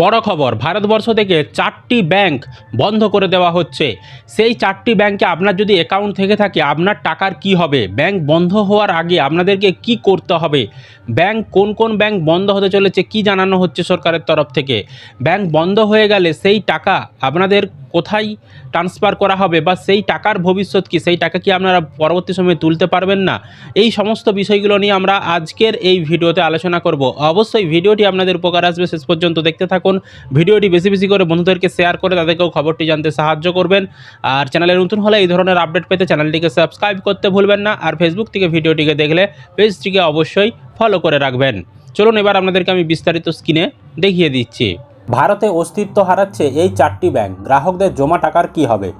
বড় খবর, ভারতবর্ষ থেকে চারটি ব্যাংক বন্ধ করে দেওয়া হচ্ছে। সেই চারটি ব্যাংকে আপনার যদি অ্যাকাউন্ট থেকে থাকে, আপনার টাকার কি হবে? ব্যাংক বন্ধ হওয়ার আগে আপনাদেরকে কি করতে হবে? ব্যাংক কোন কোন ব্যাংক বন্ধ হতে চলেছে, কি জানানো হচ্ছে সরকারের তরফ থেকে? ব্যাংক বন্ধ হয়ে গেলে সেই টাকা আপনাদের কোথায় ট্রান্সফার করা হবে বা সেই টাকার ভবিষ্যৎ কি? সেই টাকা কি আপনারা পরবর্তী সময়ে তুলতে পারবেন না? এই সমস্ত বিষয়গুলো নিয়ে আমরা আজকের এই ভিডিওতে আলোচনা করব। অবশ্যই ভিডিওটি আপনাদের উপকার আসবে। শেষ পর্যন্ত দেখতে থাকুন। ভিডিওটি বেশি বেশি করে বন্ধুদেরকে শেয়ার করে তাদেরকেও খবরটি জানতে সাহায্য করবেন। আর চ্যানেলে নতুন হলে এই ধরনের আপডেট পেতে চ্যানেলটিকে সাবস্ক্রাইব করতে ভুলবেন না। আর ফেসবুক থেকে ভিডিওটিকে দেখলে পেজটিকে অবশ্যই ফলো করে রাখবেন। চলুন এবার আপনাদেরকে আমি বিস্তারিত স্ক্রিনে দেখিয়ে দিচ্ছি। ভারতে অস্তিত্ব হারাচ্ছে এই চারটি ব্যাংক। গ্রাহকদের জমা টাকার কি হবে?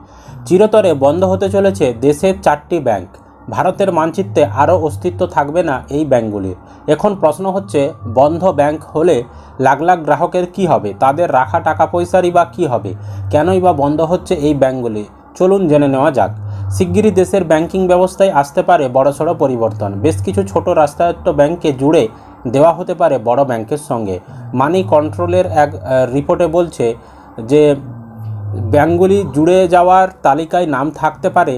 চিরতরে বন্ধ হতে চলেছে দেশের চারটি ব্যাংক। ভারতের মানচিত্রে আরও অস্তিত্ব থাকবে না এই ব্যাংকগুলির। এখন প্রশ্ন হচ্ছে, বন্ধ ব্যাংক হলে লাখ লাখ গ্রাহকের কি হবে? তাদের রাখা টাকা পয়সারই বা কী হবে? কেনই বা বন্ধ হচ্ছে এই ব্যাংকগুলি? চলুন জেনে নেওয়া যাক। শিগগিরই দেশের ব্যাংকিং ব্যবস্থায় আসতে পারে বড়সড় পরিবর্তন। বেশ কিছু ছোট রাষ্ট্রায়ত্ত ব্যাংককে জুড়ে দেওয়া হতে পারে বড় ব্যাংকের সঙ্গে। মানি কন্ট্রোলের এক রিপোর্টে বলছে যে, ব্যাংকগুলি জুড়ে যাওয়ার তালিকায় নাম থাকতে পারে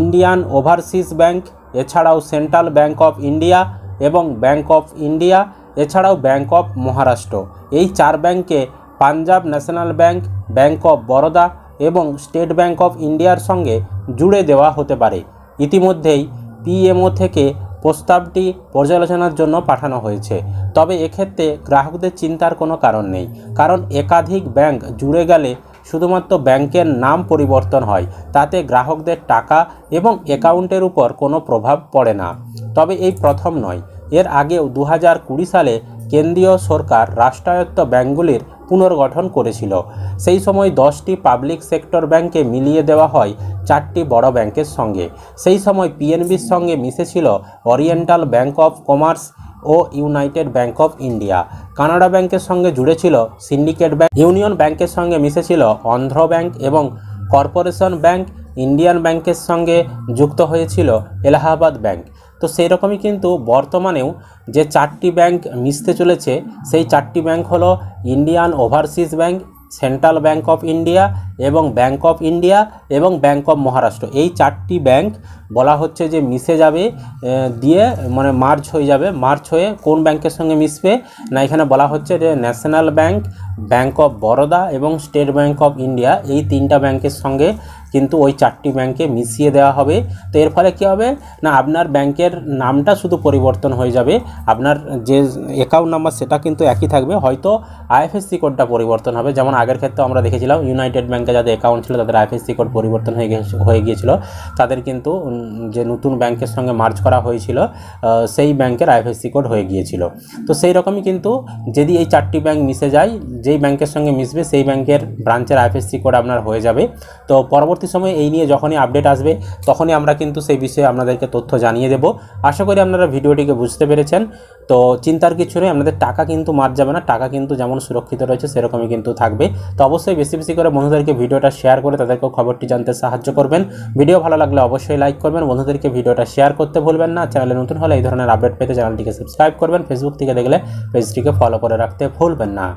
ইন্ডিয়ান ওভারসিজ ব্যাংক, এছাড়াও সেন্ট্রাল ব্যাংক অফ ইন্ডিয়া এবং ব্যাংক অফ ইন্ডিয়া, এছাড়াও ব্যাংক অফ মহারাষ্ট্র। এই চার ব্যাংকে Punjab National Bank Bank of Baroda এবং স্টেট ব্যাংক অফ ইন্ডিয়ার সঙ্গে জুড়ে দেওয়া হতে পারে। ইতিমধ্যেই পিএমও থেকে প্রস্তাবটি পর্যালোচনার জন্য পাঠানো হয়েছে। তবে এক্ষেত্রে গ্রাহকদের চিন্তার কোনো কারণ নেই, কারণ একাধিক ব্যাংক জুড়ে গেলে শুধুমাত্র ব্যাংকের নাম পরিবর্তন হয়, তাতে গ্রাহকদের টাকা এবং অ্যাকাউন্টের উপর কোনো প্রভাব পড়ে না। তবে এই প্রথম নয়, এর আগেও দু সালে কেন্দ্রীয় সরকার রাষ্ট্রায়ত্ত ব্যাঙ্কগুলির পুনর্গঠন করেছিল। সেই সময় দশটি পাবলিক সেক্টর ব্যাংকে মিলিয়ে দেওয়া হয় চারটি বড় ব্যাংকের সঙ্গে। সেই সময় পিএনবির সঙ্গে মিশেছিল Oriental Bank of commerce O United Bank of India. Canara ব্যাংকের সঙ্গে জুড়েছিল সিন্ডিকেট ব্যাংক ইউনিয়ন ব্যাংকের সঙ্গে মিশেছিল অন্ধ্র ব্যাংক এবং কর্পোরেশন ব্যাংক, ইন্ডিয়ান ব্যাংকের সঙ্গে যুক্ত হয়েছিল এলাহাবাদ ব্যাংক। তো সেই রকমই কিন্তু বর্তমানেও যে চারটি ব্যাংক মিশতে চলেছে, সেই চারটি ব্যাংক হলো Indian Overseas Bank, Central Bank of India এবং ব্যাংক অফ ইন্ডিয়া এবং ব্যাংক অফ মহারাষ্ট্র। এই চারটি ব্যাংক বলা হচ্ছে যে মিশে যাবে দিয়ে মানে মার্চ হয়ে যাবে মার্চ হয়ে কোন ব্যাংকের সঙ্গে মিশবে? না, এখানে বলা হচ্ছে যে National Bank Bank of Baroda এবং স্টেট ব্যাংক অফ ইন্ডিয়া। এই তিনটা ব্যাংকের সঙ্গে কিন্তু ওই চারটি ব্যাংকে মিশিয়ে দেওয়া হবে। তো এর ফলে কী হবে? না, আপনার ব্যাংকের নামটা শুধু পরিবর্তন হয়ে যাবে। আপনার যে অ্যাকাউন্ট নাম্বার সেটা কিন্তু একই থাকবে। হয়তো আইএফএসসি কোডটা পরিবর্তন হবে। যেমন আগের ক্ষেত্রে আমরা দেখেছিলাম ইউনাইটেড ব্যাংকে যাদের অ্যাকাউন্ট ছিল, তাদের আইএফএসসি কোড পরিবর্তন হয়ে হয়ে গিয়েছিল। তাদের কিন্তু যে নতুন ব্যাংকের সঙ্গে মার্চ করা হয়েছিল সেই ব্যাংকের আইএফএসসি কোড হয়ে গিয়েছিল। তো সেই রকমই কিন্তু যদি এই চারটি ব্যাংক মিশে যায়, যেই ব্যাংকের সঙ্গে মিশবে, সেই ব্যাংকের ব্রাঞ্চের আইএফএসসি কোড আপনার হয়ে যাবে। তো পরবর্তী সময়ে এই নিয়ে যখনই আপডেট আসবে, তখনই আমরা কিন্তু সেই বিষয়ে আপনাদেরকে তথ্য জানিয়ে দেব। আশা করি আপনারা ভিডিওটিকে বুঝতে পেরেছেন। তো চিন্তার কিছু নেই, আপনাদের টাকা কিন্তু মার যাবে না, টাকা কিন্তু যেমন সুরক্ষিত রয়েছে, সেরকমই কিন্তু থাকবে। তো অবশ্যই বেশি বেশি করে বন্ধুদেরকে ভিডিওটা শেয়ার করে তাদেরকেও খবরটি জানতে সাহায্য করবেন। ভিডিও ভালো লাগলে অবশ্যই লাইক করবেন, বন্ধুদেরকে ভিডিওটা শেয়ার করতে ভুলবেন না। চ্যানেলে নতুন হলে এই ধরনের আপডেট পেতে চ্যানেলটিকে সাবস্ক্রাইব করবেন। ফেসবুক থেকে দেখলে পেজটিকে ফলো করে রাখতে ভুলবেন না।